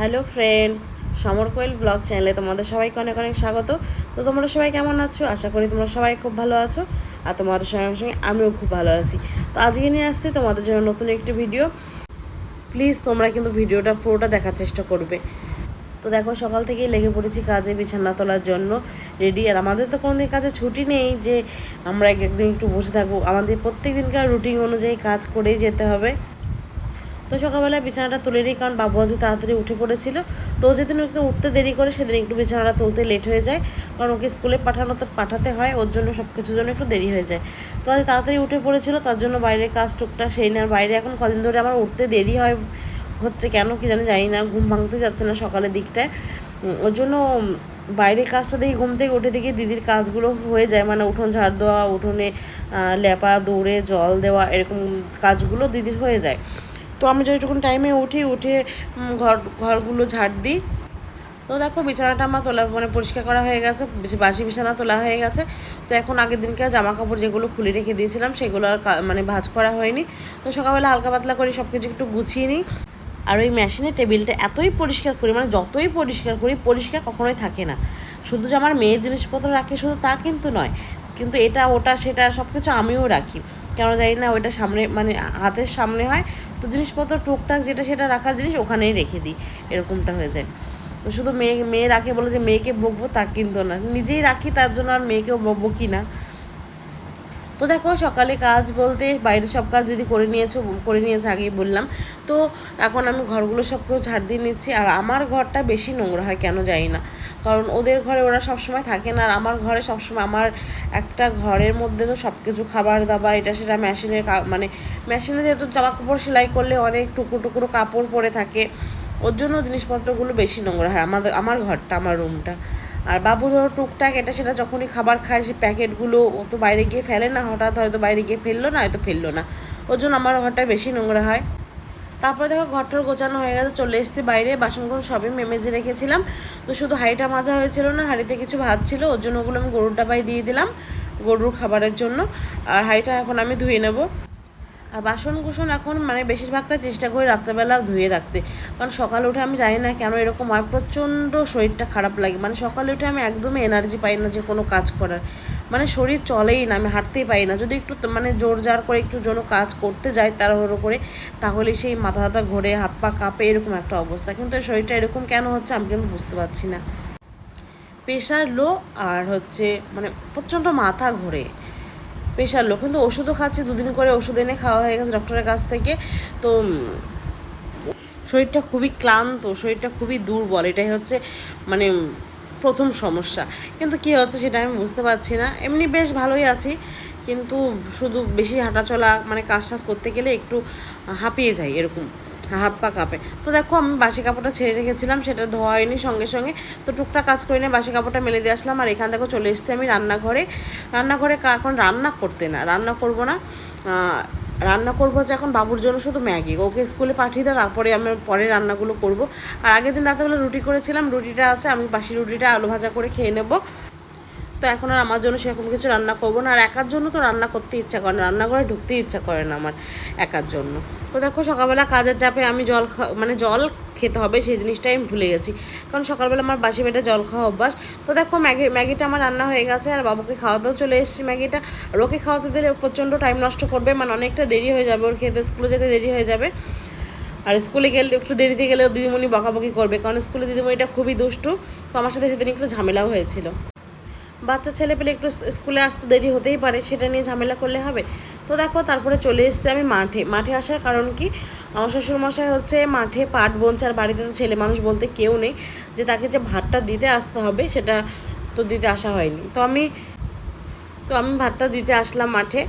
Hello friends, Samar Koel blog চ্যানেলে তোমাদের সবাইকে অনেক অনেক স্বাগত। তো তোমরা সবাই কেমন আছো? আশা করি তোমরা সবাই খুব ভালো আছো আর তোমাদের সঙ্গে সঙ্গে আমিও খুব ভালো আছি। তো আজকে নিয়ে আসছি তোমাদের জন্য নতুন একটি ভিডিও। প্লিজ তোমরা কিন্তু ভিডিওটা পুরোটা দেখার চেষ্টা করবে। তো দেখো, সকাল থেকেই লেগে পড়েছি কাজে, বিছানা তোলার জন্য রেডি আর আমাদের তো কোনো দিন কাজে ছুটি নেই যে আমরা এক একদিন একটু বসে থাকব। আমাদের প্রত্যেক দিনকার রুটিন অনুযায়ী কাজ করেই যেতে হবে। তো সকালবেলা বিছানাটা তুলে নিই, কারণ বাবু আজকে তাড়াতাড়ি উঠে পড়েছিল। তো যেদিন একটু উঠতে দেরি করে, সেদিন একটু বিছানাটা তুলতে লেট হয়ে যায়। কারণ ওকে স্কুলে পাঠানো তো পাঠাতে হয়, ওর জন্য সব কিছুর জন্য একটু দেরি হয়ে যায়। তো আজ তাড়াতাড়ি উঠে পড়েছিল, তার জন্য বাইরের কাজ টুকটাক সেই না বাইরে এখন কদিন ধরে আমার উঠতে দেরি হয়, হচ্ছে কেন কি জানি জানি না, ঘুম ভাঙতে যাচ্ছে না সকালের দিকটায়। ওর জন্য বাইরের কাজটা দেখি, ঘুম থেকে উঠে দেখি দিদির কাজগুলো হয়ে যায়। মানে উঠোন ঝাড় দেওয়া, উঠোনে লেপা, দৌড়ে, জল দেওয়া, এরকম কাজগুলো দিদির হয়ে যায়। তো আমি যতটুকুন টাইমে উঠি, উঠে ঘর, ঘরগুলো ঝাড় দিই। তো দেখো, বিছানাটা আমার তোলা মানে পরিষ্কার করা হয়ে গেছে বাসি বিছানা তোলা হয়ে গেছে। তো এখন আগের দিনকে জামা কাপড় যেগুলো খুলে রেখে দিয়েছিলাম, সেগুলো আর মানে ভাঁজ করা হয়নি। তো সকালবেলা হালকা পাতলা করে সব কিছু একটু গুছিয়ে নিই। আর ওই মেশিনের টেবিলটা এতই পরিষ্কার করি মানে যতই পরিষ্কার করি, পরিষ্কার কখনোই থাকে না। শুধু যে আমার মেয়ের জিনিসপত্র রাখে শুধু তা কিন্তু নয় কিন্তু এটা, ওটা, সেটা সব কিছু আমিও রাখি। কেন জানি না ওইটা সামনে মানে হাতের সামনে হয়। তো জিনিসপত্র, টুকটাক যেটা সেটা রাখার জিনিস ওখানেই রেখে দিই, এরকমটা হয়ে যায়। তো শুধু মেয়ে মেয়ে রাখে বলে যে মেয়েকে বকবো তা কিন্তু না। নিজেই রাখি, তার জন্য আর মেয়েকেও বকবো কি না? তো দেখো, সকালে কাজ বলতে বাইরের সব কাজ দিদি করে নিয়েছো, করে নিয়েছে আগেই বললাম। তো এখন আমি ঘরগুলো সব কেউ ঝাড় দিয়ে নিচ্ছি। আর আমার ঘরটা বেশি নোংরা হয়, কেন জানি না। কারণ ওদের ঘরে ওরা সবসময় থাকে না আর আমার ঘরে সবসময়, আমার একটা ঘরের মধ্যে তো সব কিছু খাবার দাবার, এটা সেটা মেশিনের মানে মেশিনে যেহেতু জামা কাপড় সেলাই করলে অনেক টুকরো টুকরো কাপড় পরে থাকে, ওর জন্য জিনিসপত্রগুলো বেশি নোংরা হয় আমাদের, আমার ঘরটা, আমার রুমটা। আর বাবু ধরো টুকটাক এটা সেটা যখনই খাবার খায় সে প্যাকেটগুলো ও তো বাইরে গিয়ে ফেলে না, হঠাৎ হয়তো বাইরে গিয়ে ফেলল না, হয়তো ফেলল না। ওর জন্য আমার ঘরটা বেশি নোংরা হয়। তারপরে দেখো ঘরটার গোছানো হয়ে গেছে, চলে এসেছি বাইরে, বাসনগুলো সবই মেমেজে রেখেছিলাম। তো শুধু হাঁড়িটা মাজা হয়েছিল না, হাঁড়িতে কিছু ভাত ছিল, ওর জন্য ওগুলো আমি গরুর ডাবায় দিয়ে দিলাম, গরুর খাবারের জন্য। আর হাঁড়িটা এখন আমি ধুয়ে নেব। আর বাসন কুসন এখন মানে বেশিরভাগটা চেষ্টা করি রাত্রেবেলা ধুয়ে রাখতে। কারণ সকালে উঠে আমি জানি না কেন এরকম হয় প্রচণ্ড শরীরটা খারাপ লাগে। মানে সকালে উঠে আমি একদমই এনার্জি পাই না যে কোনো কাজ করার। মানে শরীর চলেই না, আমি হাঁটতেই পাই না। যদি একটু মানে জোর জার করে একটু জন্য কাজ করতে যাই তাড়াহুড়ো করে, তাহলে সেই মাথা হাতা ঘোরে, হাত পা কাঁপে এরকম একটা অবস্থা। কিন্তু শরীরটা এরকম কেন হচ্ছে আমি কিন্তু বুঝতে পারছি না। প্রেশার লো আর হচ্ছে মানে প্রচণ্ড মাথা ঘোরে। প্রেশার লো কিন্তু ওষুধও খাচ্ছে, দুদিন করে ওষুধ এনে খাওয়া হয়ে গেছে ডক্টরের কাছ থেকে। তো, শরীরটা খুবই ক্লান্ত, শরীরটা খুবই দুর্বল, এটাই হচ্ছে মানে প্রথম সমস্যা। কিন্তু কী হচ্ছে সেটা আমি বুঝতে পারছি না। এমনি বেশ ভালোই আছি, কিন্তু শুধু বেশি হাঁটাচলা মানে কাজ টাজ করতে গেলে একটু হাঁপিয়ে যাই এরকম। হাত পা কাঁপে। তো দেখো, আমি বাসি কাপড়টা ছেড়ে রেখেছিলাম, সেটা ধোয়া হয়নি সঙ্গে সঙ্গে। তো টুকটাক কাজ করে নিয়ে বাসি কাপড়টা মেলে দিয়ে আসলাম। আর এখান থেকে চলে এসেছি আমি রান্নাঘরে। রান্নাঘরে এখন রান্না করতে না, রান্না করব না। রান্না করব হচ্ছে এখন বাবুর জন্য শুধু ম্যাগি। ওকে স্কুলে পাঠিয়ে দেয় তারপরে আমি পরে রান্নাগুলো করব। আর আগের দিন রাতেবেলা রুটি করেছিলাম, রুটিটা আছে, আমি বাসি রুটিটা আলু ভাজা করে খেয়ে নেব। তো এখন আর আমার জন্য সেরকম কিছু রান্না করব না। আর একার জন্য তো রান্না করতে ইচ্ছা করে না। রান্নাঘরে ঢুকতে ইচ্ছা করে না আমার একার জন্য। তো দেখো সকালবেলা কাজের চাপে আমি জল মানে জল খেতে হবে সেই জিনিসটাই আমি ভুলে গেছি। কারণ সকালবেলা আমার বাসি পেটে জল খাওয়া অভ্যাস। তো দেখো ম্যাগি, ম্যাগিটা আমার রান্না হয়ে গেছে আর বাবুকে খাওয়াতেও চলে এসেছি ম্যাগিটা। আর ওকে খাওয়াতে দিলে প্রচণ্ড টাইম নষ্ট করবে। মানে অনেকটা দেরি হয়ে যাবে। ওর খেতে স্কুলে যেতে দেরি হয়ে যাবে। আর স্কুলে গেলে, একটু দেরিতে গেলেও দিদিমণি বকাবকি করবে। কারণ স্কুলে দিদিমণিটা খুবই দুষ্টু। তো আমার সাথে সেদিন একটু ঝামেলাও হয়েছিল। বাচ্চা ছেলে পেলে একটু স্কুলে আসতে দেরি হতেই পারে, সেটা নিয়ে ঝামেলা করলে হবে। তো দেখো, তারপরে চলে এসেছি আমি মাঠে। মাঠে আসার কারণ কি? আমার শ্বশুরমশাই হচ্ছে মাঠে পাট বনছে আর বাড়িতে তো ছেলে মানুষ বলতে কেউ নেই যে তাকে যে ভাতটা দিতে আসতে হবে, সেটা তো দিতে আসা হয়নি। তো আমি তো আমি ভাতটা দিতে আসলাম মাঠে।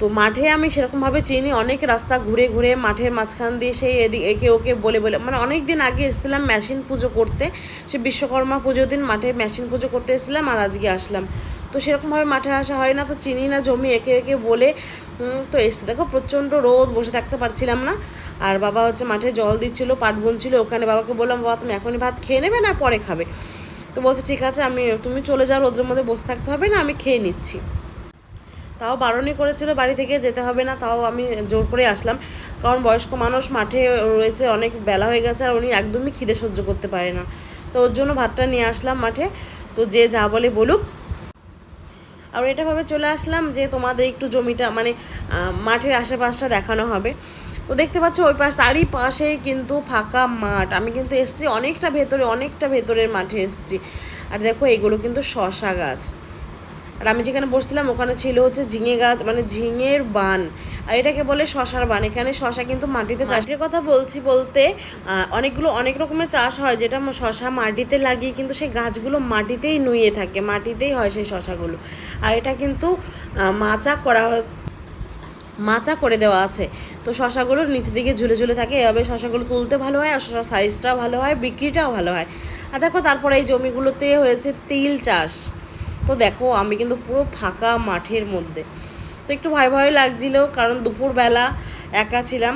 তো মাঠে আমি সেরকমভাবে চিনি, অনেক রাস্তা ঘুরে ঘুরে মাঠের মাঝখান দিয়ে সেই এদিকে, একে ওকে বলে বলে মানে অনেক দিন আগে এসেছিলাম মেশিন পুজো করতে, সে বিশ্বকর্মা পুজোর দিন মাঠে মেশিন পুজো করতে এসেছিলাম আর আজকে আসলাম। তো সেরকমভাবে মাঠে আসা হয় না, তো চিনি না জমি একে একে বলে তো এসে দেখো প্রচণ্ড রোদ, বসে থাকতে পারছিলাম না। আর বাবা হচ্ছে মাঠে জল দিচ্ছিল, পাট বুনছিল, ওখানে বাবাকে বললাম, বাবা, তুমি এখনই ভাত খেয়ে নেবে না পরে খাবে? তো বলছে, ঠিক আছে, আমি, তুমি চলে যাও, রোদের মধ্যে বসে থাকতে হবে না, আমি খেয়ে নিচ্ছি। তাও বারণই করেছিল, বাড়ি থেকে যেতে হবে না, তাও আমি জোর করে আসলাম। কারণ বয়স্ক মানুষ মাঠে রয়েছে, অনেক বেলা হয়ে গেছে, আর উনি একদমই খিদে সহ্য করতে পারে না। তো ওর জন্য ভাতটা নিয়ে আসলাম মাঠে। তো যে যা বলে বলুক। আর এটা ভাবে চলে আসলাম যে তোমাদের একটু জমিটা মানে মাঠের আশেপাশটা দেখানো হবে। তো দেখতে পাচ্ছ ওই পাশ তারই পাশেই কিন্তু ফাঁকা মাঠ। আমি কিন্তু এসছি অনেকটা ভেতরে, অনেকটা ভেতরের মাঠে এসছি। আর দেখো এগুলো কিন্তু শশা গাছ। আর আমি যেখানে বসছিলাম, ওখানে ছিল হচ্ছে ঝিঙে গাছ মানে ঝিঙের বান। আর এটাকে বলে শশার বান। এখানে শশা কিন্তু মাটিতে চাষের কথা বলছি বলতে অনেকগুলো, অনেক রকমের চাষ হয় যেটা শশা মাটিতে লাগিয়ে কিন্তু সেই গাছগুলো মাটিতেই নুয়ে থাকে, মাটিতেই হয় সেই শশাগুলো। আর এটা কিন্তু মাচা করা মাচা করে দেওয়া আছে। তো শশাগুলো নিচের দিকে ঝুলে ঝুলে থাকে, এভাবে শশাগুলো তুলতে ভালো হয় আর শশার সাইজটাও ভালো হয়, বিক্রিটাও ভালো হয়। আর দেখো তারপরে এই জমিগুলোতে হয়েছে তিল চাষ। তো দেখো, আমি কিন্তু পুরো ফাঁকা মাঠের মধ্যে। তো একটু ভয় ভয় লাগছিল, কারণ দুপুরবেলা একা ছিলাম।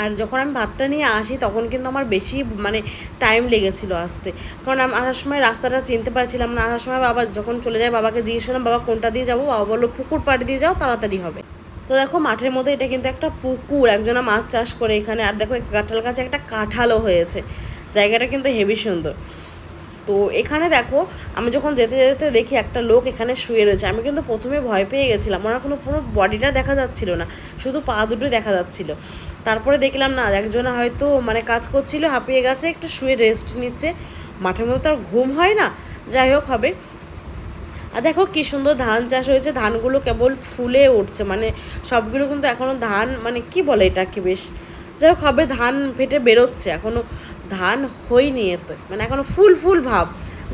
আর যখন আমি ভাতটা নিয়ে আসি, তখন কিন্তু আমার বেশি মানে টাইম লেগেছিল আসতে। কারণ আমি আসার সময় রাস্তাটা চিনতে পারছিলাম না। আসার সময় বাবা যখন চলে যায়, বাবাকে জিজ্ঞেস করলাম, বাবা, কোনটা দিয়ে যাব? বাবা বলল, পুকুর পাড়ে দিয়ে যাও, তাড়াতাড়ি হবে। তো দেখো, মাঠের মধ্যে এটা কিন্তু একটা পুকুর, একজনা মাছ চাষ করে এখানে। আর দেখো কাঁঠাল গাছে একটা কাঁঠালও হয়েছে। জায়গাটা কিন্তু হেভি সুন্দর। তো এখানে দেখো, আমি যখন যেতে যেতে দেখি একটা লোক এখানে শুয়ে রয়েছে, আমি কিন্তু প্রথমে ভয় পেয়ে গেছিলাম। ওনার কোনো পুরো বডিটা দেখা যাচ্ছিল না, শুধু পা দুটোই দেখা যাচ্ছিল। তারপরে দেখলাম না, একজনে হয়তো মানে কাজ করছিল, হাঁপিয়ে গেছে, একটু শুয়ে রেস্ট নিচ্ছে। মাঠের মধ্যে তো আর ঘুম হয় না, যাই হোক হবে। আর দেখো কি সুন্দর ধান চাষ হয়েছে, ধানগুলো কেবল ফুলে উঠছে মানে সবগুলো কিন্তু এখনও ধান মানে কি বলে এটাকে বেশ? যাই হোক, হবে, ধান ফেটে বেরোচ্ছে এখনও ধান হয়নি এতে। মানে এখনও ফুল ফুল ভাব।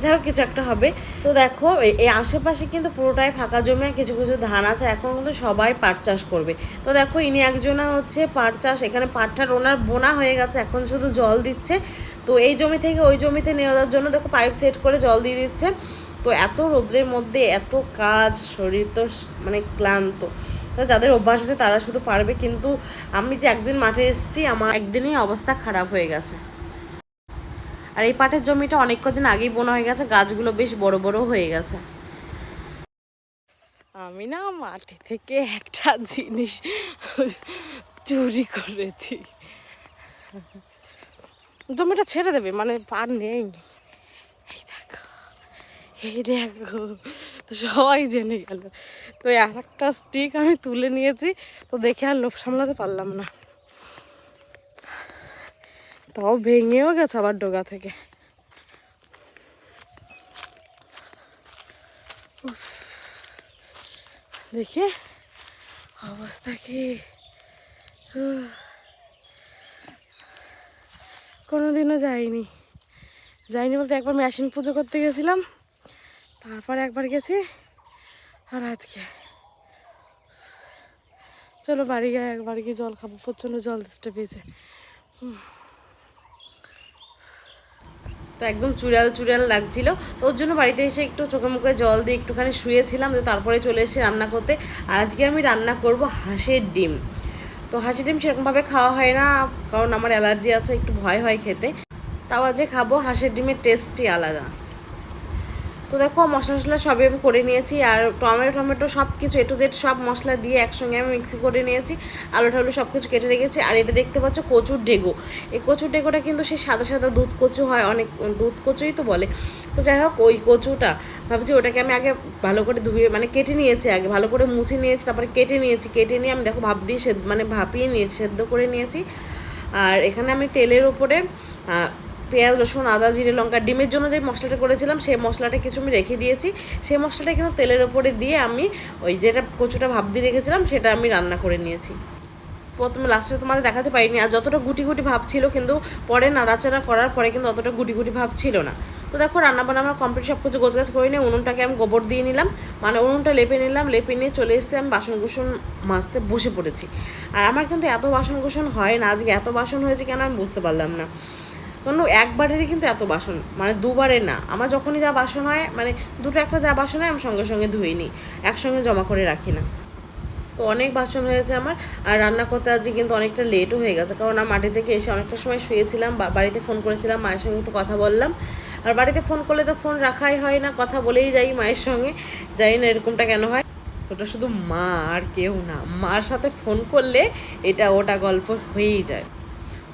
যাই হোক কিছু একটা হবে। তো দেখো এই আশেপাশে কিন্তু পুরোটাই ফাঁকা জমি কিছু কিছু ধান আছে। এখন কিন্তু সবাই পাট চাষ করবে। তো দেখো, ইনি একজনা হচ্ছে পাট চাষ। এখানে পাটটার ওনার বোনা হয়ে গেছে। এখন শুধু জল দিচ্ছে। তো এই জমি থেকে ওই জমিতে নেওয়ার জন্য দেখো পাইপ সেট করে জল দিয়ে দিচ্ছে। তো এত রোদ্রের মধ্যে এত কাজ, শরীর তো মানে ক্লান্ত। তো যাদের অভ্যাস আছে তারা শুধু পারবে। কিন্তু আমি যে একদিন মাঠে এসেছি, আমার একদিনই অবস্থা খারাপ হয়ে গেছে। আর এই পাটের জমিটা অনেক কদিন আগেই বোনা হয়ে গেছে, গাছগুলো বেশ বড় বড় হয়ে গেছে। আমি না মাটি থেকে একটা জিনিস চুরি করেছি। জমিটা ছেড়ে দেবে মানে পার নেই। এই দেখো তো সবাই জেনে গেল। তো এক একটা স্টিক আমি তুলে নিয়েছি, তো দেখে আর লোভ সামলাতে পারলাম না। তাও ভেঙেও গেছে আবার ডোগা থেকে দেখি, অবস্থা কি। কোনোদিনও যাইনি যাইনি বলতে একবার মেশিন পুজো করতে গেছিলাম, তারপর একবার গেছি, আর আজকে চলো বাড়ি গিয়ে একবার গিয়ে জল খাব, প্রচণ্ড জল তেষ্টা পেয়েছে হুম। তো একদম চুড়াল চুড়াল লাগছিল। ওর জন্য বাড়িতে এসে একটু চোখে মুখে জল দিয়ে একটুখানি শুয়েছিলাম তো তারপরে চলে এসে রান্না করতে। আর আজকে আমি রান্না করব হাঁসের ডিম। তো হাঁসের ডিম সেরকমভাবে খাওয়া হয় না, কারণ আমার অ্যালার্জি আছে, একটু ভয় হয় খেতে। তাও আজকে খাব, হাঁসের ডিমের টেস্টই আলাদা। তো দেখো মশলা টশলা সবই আমি করে নিয়েছি আর টমেটো টমেটো সব কিছু এটু জেড সব মশলা দিয়ে একসঙ্গে আমি মিক্সি করে নিয়েছি। আলু টালু সব কিছু কেটে রেখেছি। আর এটা দেখতে পাচ্ছ কচুর ডেগো। এই কচুর ডেগোটা কিন্তু সেই সাদা সাদা দুধ কচু হয় অনেক দুধ কচুই তো বলে। তো যাই হোক ওই কচুটা ভাবছি ওটাকে আমি আগে ভালো করে ধুয়ে মানে কেটে নিয়েছি আগে ভালো করে মুছে নিয়েছি তারপরে কেটে নিয়েছি। কেটে নিয়ে আমি দেখো ভাপ দিয়ে সেদ্ধ মানে ভাপিয়ে নিয়েছি সেদ্ধ করে নিয়েছি। আর এখানে আমি তেলের আহ, পেঁয়াজ, রসুন, আদা, জিরে, লঙ্কা, ডিমের জন্য যে মশলাটা করেছিলাম, সেই মশলাটা কিছু আমি রেখে দিয়েছি। সেই মশলাটা কিন্তু তেলের ওপরে দিয়ে আমি ওই যেটা কচুটা ভাব দিয়ে রেখেছিলাম, সেটা আমি রান্না করে নিয়েছি। প্রথমে লাস্টে তোমাদের দেখাতে পারিনি, আর যতটা গুটি গুটি ভাব ছিল কিন্তু পরে নাড়াচাড়া করার পরে কিন্তু অতটা গুটি গুটি ভাব ছিল না। তো দেখো, রান্না বান্না আমার কমপ্লিট সব কিছু গোছগাছ করে নিয়ে উনুনটাকে আমি গোবর দিয়ে নিলাম। মানে উনুনটা লেপে নিলাম, লেপে নিয়ে চলে এসে আমি বাসন কুসন মাজতে বসে পড়েছি। আর আমার কিন্তু এত বাসন কুসন হয় না, আজকে এত বাসন হয়েছে কেন আমি বুঝতে পারলাম না। কারণ একবারেরই কিন্তু এত বাসন মানে দুবারে না। আমার যখনই যা বাসন হয় মানে দুটো একটা যা বাসন হয়, আমি সঙ্গে সঙ্গে ধুয়ে নিই, একসঙ্গে জমা করে রাখি না। তো অনেক বাসন হয়েছে আমার, আর রান্না করতে আজকে কিন্তু অনেকটা লেটও হয়ে গেছে, কারণ আমি মাটি থেকে এসে অনেকটা সময় শুয়েছিলাম বাড়িতে ফোন করেছিলাম, মায়ের সঙ্গে একটু কথা বললাম। আর বাড়িতে ফোন করলে তো ফোন রাখাই হয় না, কথা বলেই যাই মায়ের সঙ্গে জানি না এরকমটা কেন হয়? ওটা শুধু মা আর কেউ না, মার সাথে ফোন করলে এটা ওটা গল্প হয়েই যায়।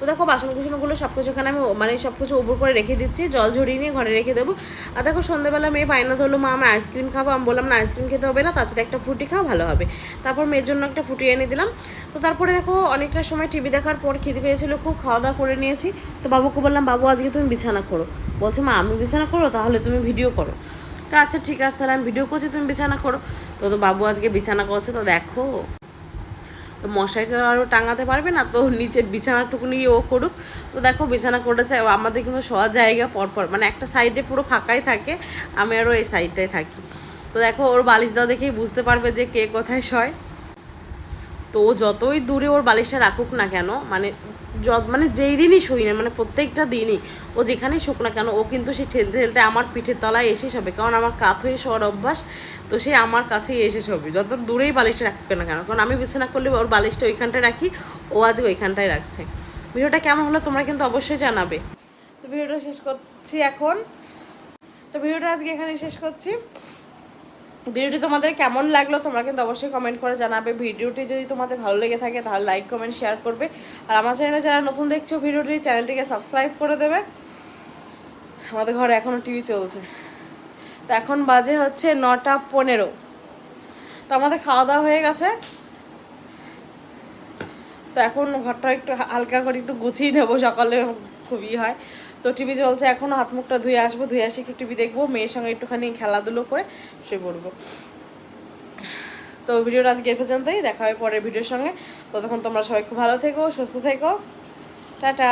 তো দেখো বাসন কুসনগুলো সব কিছু এখানে আমি মানে সব কিছু উপর করে রেখে দিচ্ছি। জল ঝরিয়ে নিয়ে ঘরে রেখে দেবো। আর দেখো সন্ধ্যেবেলা মেয়ে বায়না ধরলো, মা, আমরা আইসক্রিম খাব। আমি বললাম, না আইসক্রিম খেতে হবে না তার সাথে একটা ফুটি খাওয়া ভালো হবে। তারপর মেয়ের জন্য একটা ফুটি এনে দিলাম। তো তারপরে দেখো অনেকটা সময় টিভি দেখার পর খিদে পেয়েছিল, খুব খাওয়া দাওয়া করে নিয়েছি। তো বাবুকে বললাম, বাবু, আজকে তুমি বিছানা করো। বলছে, মা, আমি বিছানা করো তাহলে তুমি ভিডিও করো। তো আচ্ছা ঠিক আছে, তাহলে আমি ভিডিও করছি, তুমি বিছানা করো। তো তো বাবু আজকে বিছানা করছে, তো দেখো। তো মশারিটা আরও টাঙাতে পারবে না, তো নিচে বিছানাটুকুনি ও করুক। তো দেখো বিছানা করেছে আমাদের কিন্তু শোয়ার জায়গা পরপর মানে একটা সাইডে পুরো ফাঁকাই থাকে, আমি আরও এই সাইডটাই থাকি। তো দেখো ওর বালিশ দেওয়া দেখেই বুঝতে পারবে যে কে কোথায় শয়। তো ও যতই দূরে ওর বালিশটা রাখুক না কেন মানে যত মানে যেই দিনই শুই না মানে প্রত্যেকটা দিনই, ও যেখানেই শুক না কেন, ও কিন্তু সে ঠেলতে ঠেলতে আমার পিঠের তলায় এসে শোবে। কারণ আমার কাত হয়ে শোয়ার অভ্যাস, তো সে আমার কাছেই এসে শোবে। যত দূরেই বালিশটা রাখুক না কেন, কারণ আমি বিছানা করলে ওর বালিশটা ওইখানটায় রাখি, ও আজ ওইখানটায় রাখছে। ভিডিওটা কেমন হলো তোমরা কিন্তু অবশ্যই জানাবে। তো ভিডিওটা শেষ করছি এখন। তো ভিডিওটা আজকে এখানে শেষ করছি। ভিডিওটি তোমাদের কেমন লাগল তোমরা কিন্তু অবশ্যই কমেন্ট করে জানাবে। ভিডিওটি যদি তোমাদের ভালো লেগে থাকে তাহলে লাইক কমেন্ট শেয়ার করবে। আর আমার চ্যানেলে যারা নতুন দেখছ ভিডিওটি চ্যানেলটিকে সাবস্ক্রাইব করে দেবে। আমাদের ঘরে এখনও টিভি চলছে। তো এখন বাজে হচ্ছে নটা পনেরো। তো আমাদের খাওয়া দাওয়া হয়ে গেছে। তো এখন ঘরটা একটু হালকা করে একটু গুছিয়ে নেব সকালে। খুবই হয়। তো টিভি চলছে এখনও হাত মুখটা ধুয়ে আসব, ধুয়ে আসি একটু টিভি দেখব, মেয়ের সঙ্গে একটুখানি খেলাধুলো করে শুয়ে পড়ব। তো ভিডিওটা আজকে এ পর্যন্তই, দেখা হয় পরের ভিডিওর সঙ্গে। ততক্ষণ তোমরা সবাই খুব ভালো থেকো, সুস্থ থেকো। টাটা!